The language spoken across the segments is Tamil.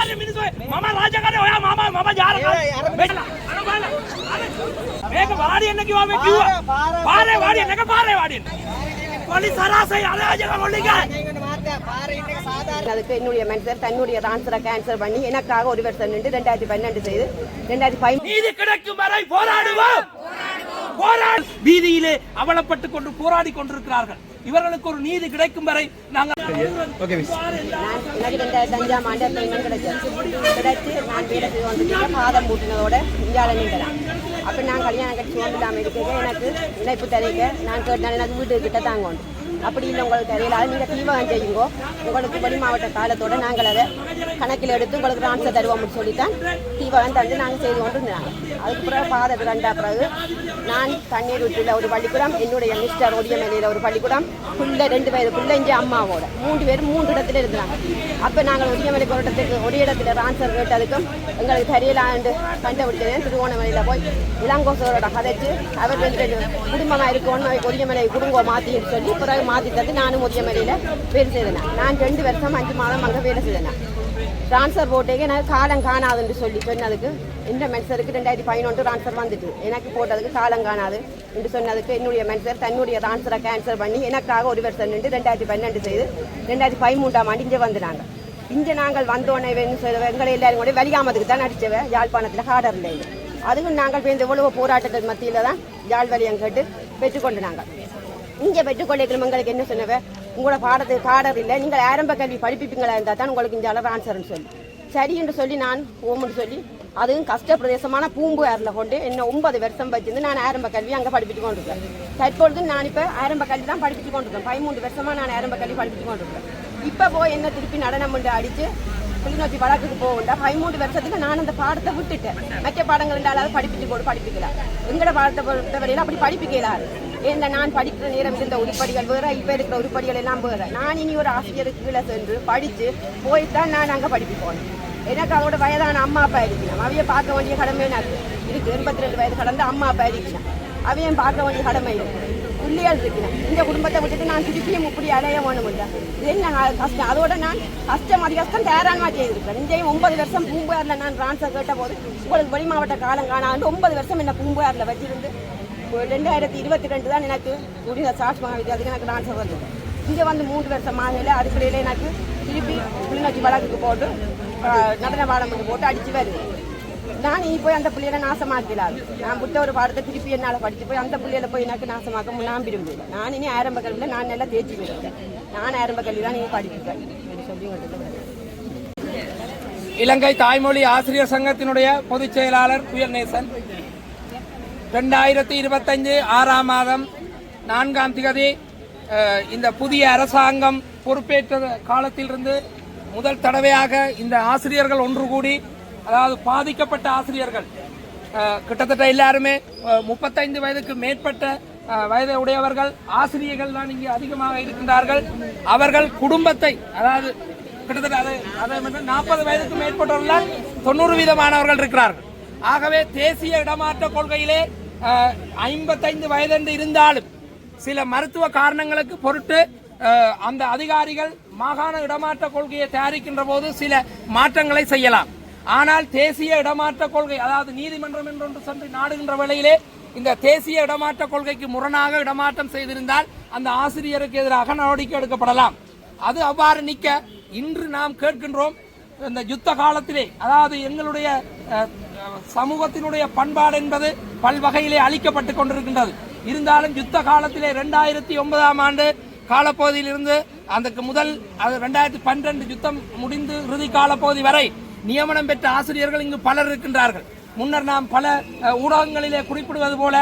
राजाकडे मी मामा राजाकडे होया मामा मामा जा एक वाडी என்ன கிவா மே கிவா பாரே வாடி என்ன பாரே வாடி கொலி சராசை அராஜக அதுக்கு என்னுடைய மனுஷர் தன்னுடைய டான்ஸரை கேன்சல் பண்ணி எனக்காக ஒரு வருஷம் நின்று ரெண்டாயிரத்தி பன்னெண்டு செய்து ரெண்டாயிரத்தி பதினஞ்சு கிடைக்கும் வரை போராடுவோம் போராடு வீதியிலே அவலப்பட்டுக் கொண்டு போராடி கொண்டிருக்கிறார்கள். இவர்களுக்கு ஒரு நீதி கிடைக்கும் வரை நாங்கள் அஞ்சாம் ஆண்டு பேமெண்ட் கிடைச்சது கிடைச்சு நான் வந்துட்டு பாதம் மூட்டினதோட இந்தியாவில் நின்றுறேன் அப்போ நான் கல்யாணம் கட்சி வந்துடாமல் இருக்க எனக்கு இணைப்பு தரைக்க நான் கேட்டேன் எனக்கு வீட்டு கிட்ட தாங்க உண்டு. அப்படி இல்லை உங்களுக்கு தெரியல. அது நீங்கள் தீவகம் செய்யுங்கோ. உங்களுக்கு வெளி மாவட்ட காலத்தோட நாங்கள் அதை கணக்கில் எடுத்து உங்களுக்கு ஆன்சர் தருவோம்னு சொல்லித்தான் தீவகம் தந்து நாங்கள் செய்து கொண்டு இருந்தாங்க அதுக்கு பிறகு பாதை கண்டா பிறகு நான் தண்ணீர் விட்டுல ஒரு பள்ளிக்கூடம் என்னுடைய மிஸ்டர் ஒடியமலையில் ஒரு பள்ளிக்கூடம் புள்ள ரெண்டு பேர் புள்ள இங்கே அம்மாவோட. மூன்று பேர் மூன்று இடத்துல இருந்தாங்க. அப்போ நாங்கள் ஒடியமலை ஒரு இடத்துக்கு ஒரு இடத்துல ஆன்சர் கேட்டதுக்கும் எங்களுக்கு தெரியலான்னு கண்டுபிடிச்சது திருவோணமலையில் போய் இளங்கோசரோட கதைச்சு அவர் ரெண்டு குடும்பமாக இருக்கணும் ஒடியமலை குடும்பம் மாற்றின்னு சொல்லி பிறகு மாற்றி தந்து நானும் ஒடியமலையில் வேலை செய்தேன். நான் ரெண்டு வருஷம் அஞ்சு மாதம் அங்கே வேலை செய்தேன். ட்ரான்ஸ்ஃபர் போட்டேங்க எனக்கு காலம் காணாதுன்னு சொல்லி சொன்னதுக்கு இந்த மென்சருக்கு ரெண்டாயிரத்தி பதினொன்று டிரான்ஸ்ஃபர் வந்துட்டு. எனக்கு போட்டதுக்கு காலம் காணாது என்று சொன்னதுக்கு என்னுடைய மென்சர் தன்னுடைய டிரான்ஸ்ஃபரை கேன்சல் பண்ணி எனக்காக ஒரு வருஷம் நின்று ரெண்டாயிரத்தி பன்னெண்டு செய்து ரெண்டாயிரத்தி பதிமூன்றாம் ஆண்டு இங்கே வந்துனாங்க. இங்கே நாங்கள் வந்தோடனே எங்களை எல்லாரும் கூட வெளியாமதுக்கு தான் அடித்தவ யாழ்ப்பாணத்தில் ஹார்டர் இல்லை அதுக்கும் நாங்கள் இந்த இவ்வளவு போராட்டங்கள் மத்தியில் தான் யாழ் வலியம் கேட்டு பெற்றுக்கொண்டு நாங்கள். இங்கே பெற்றுக்கொள்ளைகளும் எங்களுக்கு என்ன சொன்னவ? உங்களோட பாடத்துக்கு பாடர் இல்லை நீங்கள் ஆரம்ப கல்வி படிப்பிப்பீங்களா இருந்தால் தான் உங்களுக்கு இந்த அளவு ஆன்சர்னு சொல்லி. சரி என்று சொல்லி நான் ஓம்னு சொல்லி அதுவும் கஷ்ட பிரதேசமான பூம்புகாரில் கொண்டு என்ன ஒன்பது வருஷம் வச்சிருந்து நான் ஆரம்ப கல்வி அங்கே படிப்பிட்டு கொண்டிருக்கேன். தற்பொழுது நான் இப்போ ஆரம்ப கல்வி தான் படிப்பிட்டு கொண்டிருக்கேன். பதிமூன்று வருஷமாக நான் ஆரம்ப கல்வி படிப்பிட்டு கொண்டிருக்கேன். இப்போ போய் என்ன திருப்பி நடனம் பண்ணி அடித்து கிளிநொச்சி வழக்குக்கு போகண்டா பதிமூன்று வருஷத்துக்கு நான் அந்த பாடத்தை விட்டுட்டேன். மற்ற பாடங்கள் இருந்தாலும் படிப்பிட்டு போட்டு படிப்பிக்கலாம் எங்களோட பாடத்தை பொறுத்தவரையில அப்படி படிப்பிக்கலாரு இந்த நான் படிக்கிற நேரம் இருந்த உருப்படிகள் வேற இப்ப இருக்கிற உருப்படிகள் எல்லாம் வேற. நான் இனி ஒரு ஆசிரியருக்கு கீழே சென்று படிச்சு போய்தான் நான் அங்க படிப்பு போனேன். எனக்கு அவங்களோட வயதான அம்மா அப்பா இருக்கணும். அவைய பார்க்க வேண்டிய கடமை எனக்கு இருக்கு. எண்பத்தி ரெண்டு வயது கடந்த அம்மா அப்பா இருக்கணும். அவையும் பார்க்க வேண்டிய கடமை இருக்கு. பிள்ளைகள் இருக்கணும். இந்த குடும்பத்தை விட்டுட்டு நான் திருப்பியும் இப்படி அலைய வேணும் இல்லை இது என்ன கஷ்டம்? அதோட நான் கஷ்டம் அதிக கஷ்டம் தேரான்மா செய்திருக்கேன் இங்கேயும் ஒன்பது வருஷம் பூம்புகாரில் நான் டிரான்ஸ்ஃபர் கேட்ட போது உங்களுக்கு வெளி மாவட்ட காலம் காணாண்டு ஒன்பது வருஷம் என்ன பூம்புகாரில் வச்சிருந்து ரெண்டாயிரத்தி இருபத்தி ரெண்டு தான் எனக்கு முடிந்த சாட்சி அதுக்கு எனக்கு ட்ரான்ஸ்ஃபர் வந்தது இங்கே வந்து மூன்று வருஷம் ஆகல அதுக்குள்ளே எனக்கு திருப்பி கிளிநொச்சி வழக்குக்கு போட்டு நடன பாடம் பண்ணி போட்டு அடித்து வருது. நான் இனி போய் அந்த பிள்ளையில நாசமாக்கலாது நான் புத்த ஒரு பாடத்தை திருப்பி என்னால் படித்து போய் அந்த பிள்ளையில போய் எனக்கு நாசமாக்க நான் விரும்பல நான் இனி ஆரம்ப கல்வியில் நான் நல்லா தேர்ச்சி விடுவேன் நான் ஆரம்ப கல்வி தான் நீங்கள் படிப்பேன். சொல்லி இலங்கை தாய்மொழி ஆசிரியர் சங்கத்தினுடைய பொதுச் செயலாளர் புயல்நேசன் ரெண்டாயிரத்தி இருபத்தஞ்சு ஆறாம் மாதம் நான்காம் திகதி இந்த புதிய அரசாங்கம் பொறுப்பேற்ற காலத்திலிருந்து முதல் தடவையாக இந்த ஆசிரியர்கள் ஒன்று கூடி அதாவது பாதிக்கப்பட்ட ஆசிரியர்கள் கிட்டத்தட்ட எல்லாருமே முப்பத்தைந்து வயதுக்கு மேற்பட்ட வயது வயதை உடையவர்கள் ஆசிரியர்கள் தான் இங்கே அதிகமாக இருக்கின்றார்கள். அவர்கள் குடும்பத்தை அதாவது கிட்டத்தட்ட அது அதை நாற்பது வயதுக்கு மேற்பட்டவர்கள் தொண்ணூறு வீதமானவர்கள் இருக்கிறார்கள். ஆகவே தேசிய இடமாற்ற கொள்கையிலே ஐம்பத்தைந்து வயதென்று இருந்தாலும் சில மருத்துவ காரணங்களுக்கு பொருட்டு அந்த அதிகாரிகள் மாகாண இடமாற்ற கொள்கையை தயாரிக்கின்ற போது சில மாற்றங்களை செய்யலாம். ஆனால் தேசிய இடமாற்ற கொள்கை அதாவது நீதிமன்றம் என்றொன்று சென்று நாடுகின்ற வேளையிலே இந்த தேசிய இடமாற்ற கொள்கைக்கு முரணாக இடமாற்றம் செய்திருந்தால் அந்த ஆசிரியருக்கு எதிராக நடவடிக்கை எடுக்கப்படலாம். அது அவ்வாறு நிற்க இன்று நாம் கேட்கின்றோம் இந்த யுத்த காலத்திலே அதாவது எங்களுடைய சமூகத்தினுடைய பண்பாடு என்பது பல்வகையிலே அழிக்கப்பட்டு கொண்டிருக்கின்றது. இருந்தாலும் யுத்த காலத்திலே ரெண்டாயிரத்தி ஒன்பதாம் ஆண்டு காலப்பகுதியிலிருந்து அதுக்கு முதல் அது ரெண்டாயிரத்தி பன்னிரண்டு யுத்தம் முடிந்து இறுதி காலப்பகுதி வரை நியமனம் பெற்ற ஆசிரியர்கள் இங்கு பலர் இருக்கின்றார்கள். முன்னர் நாம் பல ஊடகங்களிலே குறிப்பிடுவது போல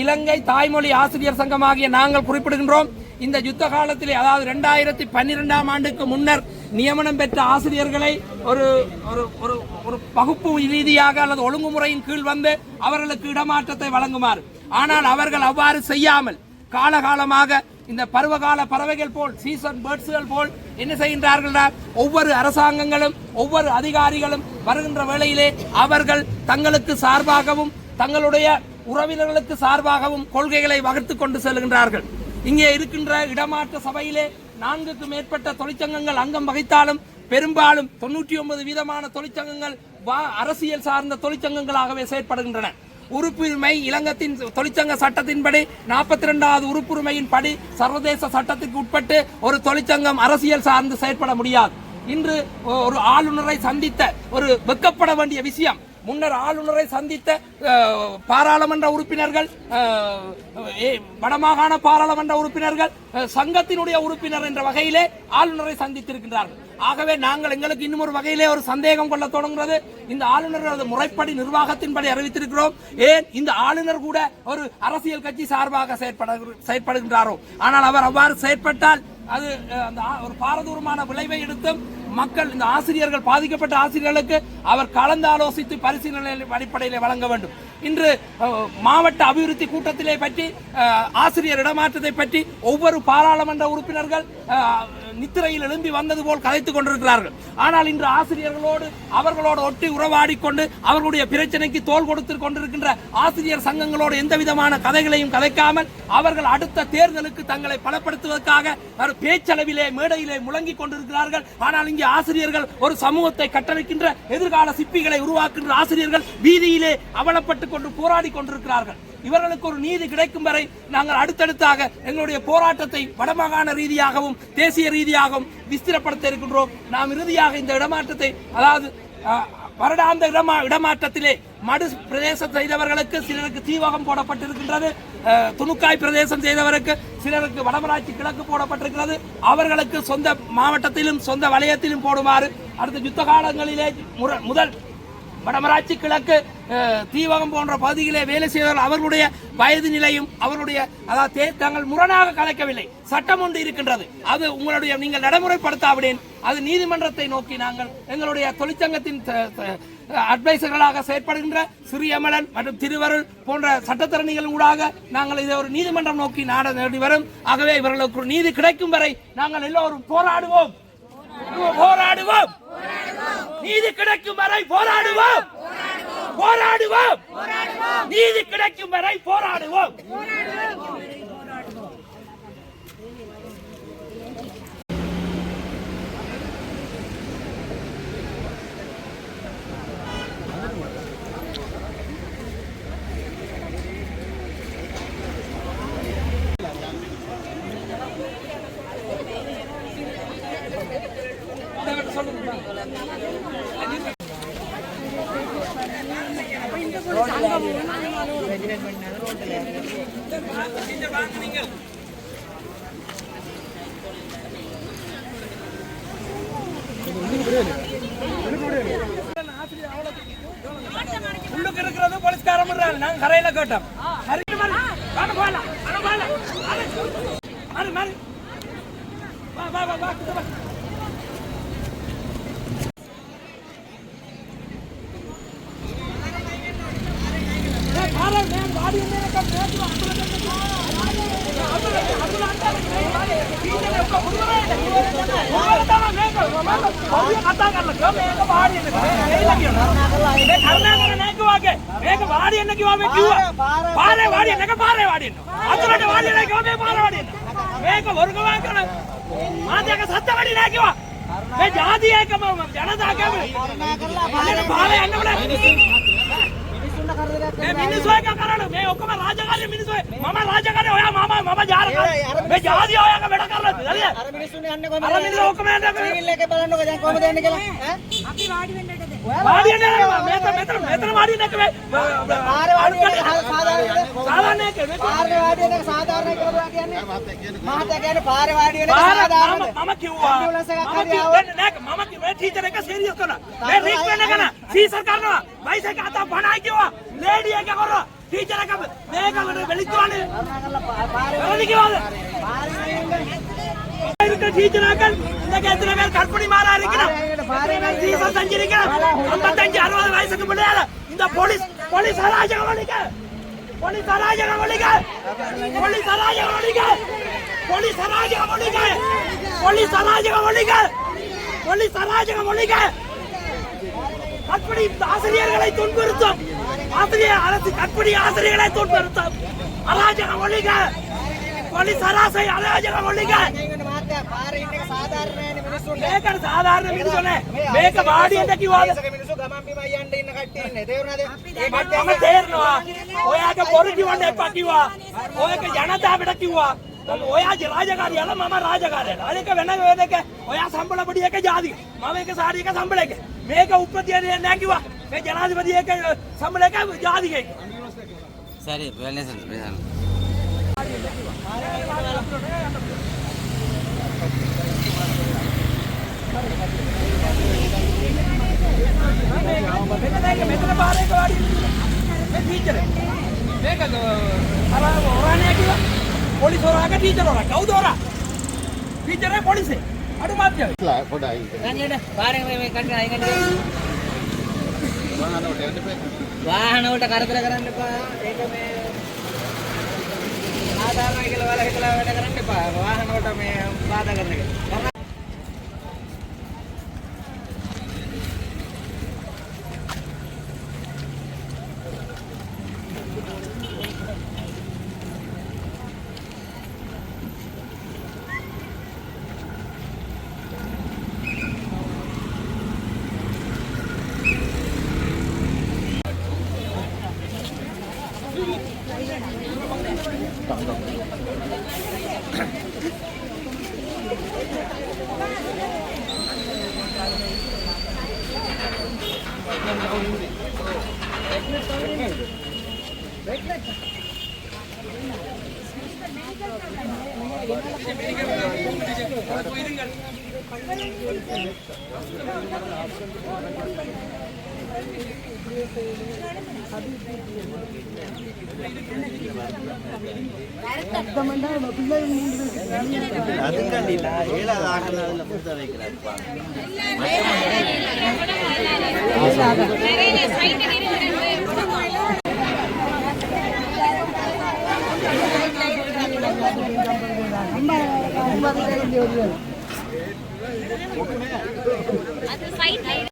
இலங்கை தாய்மொழி ஆசிரியர் சங்கமாகிய நாங்கள் குறிப்பிடுகின்றோம். இந்த யுத்த காலத்திலே அதாவது ரெண்டாயிரத்தி பன்னிரெண்டாம் ஆண்டுக்கு முன்னர் நியமனம் பெற்ற ஆசிரியர்களை ஒரு ஒரு ஒரு ஒரு பகுப்பு ரீதியாக அல்லது ஒழுங்குமுறையின் கீழ் வந்து அவர்களுக்கு இடமாற்றத்தை வழங்குமாறு. ஆனால் அவர்கள் அவ்வாறு செய்யாமல் காலகாலமாக இந்த பருவகால பறவைகள் போல் சீசன் பேர்ட்ஸ்கள் போல் என்ன செய்கின்றார்கள்னா ஒவ்வொரு அரசாங்கங்களும் ஒவ்வொரு அதிகாரிகளும் வருகின்ற வேளையிலே அவர்கள் தங்களுக்கு சார்பாகவும் தங்களுடைய உறவினர்களுக்கு சார்பாகவும் கொள்கைகளை வகுத்து கொண்டு செல்கின்றார்கள். இங்கே இருக்கின்ற இடமாற்ற சபையிலே நான்குக்கு மேற்பட்ட தொழிற்சங்கங்கள் அங்கம் வகித்தாலும் பெரும்பாலும் தொண்ணூற்றி ஒன்பது வீதமான தொழிற்சங்கங்கள் வா- அரசியல் சார்ந்த தொழிற்சங்கங்களாகவே செயற்படுகின்றன. உறுப்புரிமை இலங்கத்தின் தொழிற்சங்க சட்டத்தின்படி நாற்பத்தி ரெண்டாவது உறுப்புரிமையின் படி சர்வதேச சட்டத்துக்கு உட்பட்டு ஒரு தொழிற்சங்கம் அரசியல் சார்ந்து செயற்பட முடியாது. இன்று ஒரு ஆளுநரை சந்தித்த ஒரு வெக்கப்பட வேண்டிய விஷயம் முன்னர் ஆளுநரை சந்தித்த பாராளுமன்ற உறுப்பினர்கள் ஏ, வடமாகாண பாராளுமன்ற உறுப்பினர்கள் சங்கத்தினுடைய உறுப்பினர் என்ற வகையிலே ஆளுநரை சந்தித்திருக்கின்றார்கள். ஆகவே நாங்கள் எங்களுக்கு இன்னும் ஒரு வகையிலே ஒரு சந்தேகம் கொள்ள தொடங்குகிறது. இந்த ஆளுநர் முறைப்படி நிர்வாகத்தின்படி அறிவித்திருக்கிறோம். ஏன்? இந்த ஆளுநர் கூட ஒரு அரசியல் கட்சி சார்பாக செயற்பட செயற்படுகின்றாரோ. ஆனால் அவர் அவ்வாறு செயற்பட்டால் அது அந்த ஒரு பாரதூரமான விளைவை எடுத்தும் மக்கள் இந்த ஆசிரியர்கள் பாதிக்கப்பட்ட ஆசிரியர்களுக்கு அவர் கலந்து ஆலோசித்து பரிசீலனை அடிப்படையில் வழங்க வேண்டும். இன்று மாவட்ட அபிவிருத்தி கூட்டத்திலே பற்றி ஆசிரியர் இடமாற்றத்தை பற்றி ஒவ்வொரு பாராளுமன்ற உறுப்பினர்கள் நித்திரையில் எழும்பி வந்தது போல் கதைத்துக் கொண்டிருக்கிறார்கள். ஆனால் இன்று ஆசிரியர்களோடு அவர்களோடு ஒட்டி உறவாடி கொண்டு அவர்களுடைய பிரச்சனைக்கு தோல் கொடுத்து கொண்டிருக்கின்ற ஆசிரியர் சங்கங்களோடு எந்த விதமான கதைகளையும் கதைக்காமல் அவர்கள் அடுத்த தேர்தலுக்கு தங்களை பலப்படுத்துவதற்காக ஒரு பேச்சளவிலே மேடையிலே முழங்கிக் கொண்டிருக்கிறார்கள். ஆனால் இங்கே ஆசிரியர்கள் ஒரு சமூகத்தை கட்டமைக்கின்ற எதிர்கால சிப்பிகளை உருவாக்குகின்ற ஆசிரியர்கள் வீதியிலே அவலப்பட்டுக் கொண்டு போராடி கொண்டிருக்கிறார்கள். இவர்களுக்கு ஒரு நீதி கிடைக்கும் வரை நாங்கள் அடுத்தடுத்தாக எங்களுடைய போராட்டத்தை வடமாகாண ரீதியாகவும் தேசிய ரீதியாகவும் விஸ்திரப்படுத்த இருக்கின்றோம். நாம் இறுதியாக இந்த இடமாற்றத்தை அதாவது வருடாந்த இடமா இடமாற்றத்திலே மடு பிரதேசம் செய்தவர்களுக்கு சிலருக்கு தீவகம் போடப்பட்டிருக்கின்றது. துணுக்காய் பிரதேசம் செய்தவருக்கு சிலருக்கு வடமராட்சி கிழக்கு போடப்பட்டிருக்கிறது. அவர்களுக்கு சொந்த மாவட்டத்திலும் சொந்த வலயத்திலும் போடுமாறு அடுத்த யுத்த காலங்களிலே முதல் வடமராட்சி கிழக்கு தீவகம் போன்ற பகுதியிலே வேலை செய்தவர்கள் அவர்களுடைய வயது நிலையும் அவருடைய அதாவது தாங்கள் முரணாக கலைக்கவில்லை. சட்டம் ஒன்று இருக்கின்றது. அது உங்களுடைய நீங்கள் நடைமுறைப்படுத்தாவிடேன் அது நீதிமன்றத்தை நோக்கி நாங்கள் எங்களுடைய தொழிற்சங்கத்தின் அட்வைசர்களாக செயற்படுகின்ற சிறியமலன் மற்றும் திருவருள் போன்ற சட்டத்தரணிகள் ஊடாக நாங்கள் இதை ஒரு நீதிமன்றம் நோக்கி நாட வேண்டி வரும். ஆகவே இவர்களுக்கு நீதி கிடைக்கும் வரை நாங்கள் எல்லோரும் போராடுவோம். போராடுவோம். நீதி கிடைக்கும் வரை போராடுவோம். போராடுவோம். நீதி கிடைக்கும் வரை போராடுவோம். உள்ளுக்கு இருக்கிறது போலீஸ்காரன் விடுறாங்க. நாங்க கரையில கேட்டோம் மாறு, மாறு. வா, வா, வா, කරුණ කතා කරලා මේක වාඩි වෙන්න කිව්වා. ඇයිලා කියනවා. මේ කරුණාකර නැහැ කිව්වා කේ. මේක වාඩි වෙන්න කිව්වා මේ කිව්වා. පාරේ වාඩි වෙන්න. ඒක පාරේ වාඩි වෙන්න. අතුරට වාඩි වෙලා කිව්වා මේ පාරේ වාඩි වෙන්න. මේක වර්ගවාන් කරන මාතයක සත්‍ය වැඩි නැහැ කිව්වා. මේ ජාතිය එකම ජනතා කැමරේ. කරුණාකරලා පාරේ යන්න බෑ. මේ මිනිස්සු එක කරන්නේ මේ ඔක්කොම රාජකාරිය මිනිස්සු මම රාජකාරිය ඔයා මම මම ජාරකාරිය මේ ජාතිය ඔයාගේ අර මිනිස්සුන් යන්නේ කොහමද? අර මිනිස්සු ඔක්කොම යන්නේ කොහමද? ට්‍රේල් එකේ බලන්නකෝ දැන් කොහමද යන්නේ කියලා. ඈ අපි වාඩි වෙන්න එකද? වාඩි වෙන්න නෑ මෙතන මෙතන මෙතන වාඩි වෙන්න එක මේ පාර වාඩි වෙන්න සාමාන්‍ය සාමාන්‍ය එක මේ පාර වාඩි වෙන්න සාමාන්‍ය කියලා කියන්නේ. මහතා කියන්නේ පාර වාඩි වෙන්න සාමාන්‍ය. මම කිව්වා. ඇම්බියුලන්ස් එකක් හරි ආවොත් නෑ මම කිව්වා ටීචර් එක සීරියස් කරනවා. මේ රික් වෙන්න කරනවා. සීසර් කරනවා. වයිස් එක අත බණයි කිව්වා. ලේඩි එක කරනවා. ටීචර් එක මේක වෙලිච්චානේ. පාර වාඩි වෙන්න. පාර වාඩි වෙන්න. டீச்சராக்கள் இந்த எத்தனை பேர் கற்பனை மாறா இருக்கிறோம் சீசன் செஞ்சிருக்கிறோம் ஐம்பத்தஞ்சு அறுபது வயசுக்கு முன்னால இந்த போலீஸ் போலீஸ் அராஜகம் ஒழிக்க போலீஸ் அராஜகம் ஒழிக்க போலீஸ் அராஜகம் ஒழிக்க போலீஸ் அராஜகம் ஒழிக்க போலீஸ் அராஜகம் ஒழிக்க போலீஸ் அராஜகம் ஒழிக்க கற்பனை ஆசிரியர்களை துன்புறுத்தும் ஆசிரியர் அரசு கற்பனை ஆசிரியர்களை துன்புறுத்தும் அராஜகம் ஒழிக்க போலீஸ் அராசை அராஜகம் ஒழிக்க මේකට සාධාරණ මිනිස්සුනේ මේක වාඩියට කිව්වද මිනිස්සු ගමන් බිම යන්න ඉන්න කට්ටිය ඉන්නේ තේරුණාද මම තේරෙනවා ඔයාට බොරු කිවන්න එපා කිව්වා ඔයක ජනතාවට කිව්වා ඔයා රාජකාරියල මම රාජකාරියල අනික වෙන වේදක ඔයා සම්බලපඩි එක ජාති මම එක සාරි එක සම්බල එක මේක උප්‍රතියනේ නෑ කිව්වා මේ ජනාධිපති එක සම්බල එක ජාති එක සරි වෙනස වෙනස මෙතන මෙතන පාරේක වාඩි මේ ටීචර් මේක අර ඔරානේ කිව්වා පොලිස් ඔරාගේ ටීචර් ඔරා කවුද ඔරා ටීචරේ පොලිසේ අඩු මාත්‍යයි වාහන වලට කරදර කරන්න එපා. ඒක මේ සාධාරණයි කියලා ඔයාලා හිතලා වැඩ කරන්න එපා. වාහන වලට මේ බාධා කරන එක. அதுவும் கண்டில ஏழாவது ஆகல புத்த வைக்கிறார் அது சைட் லைன்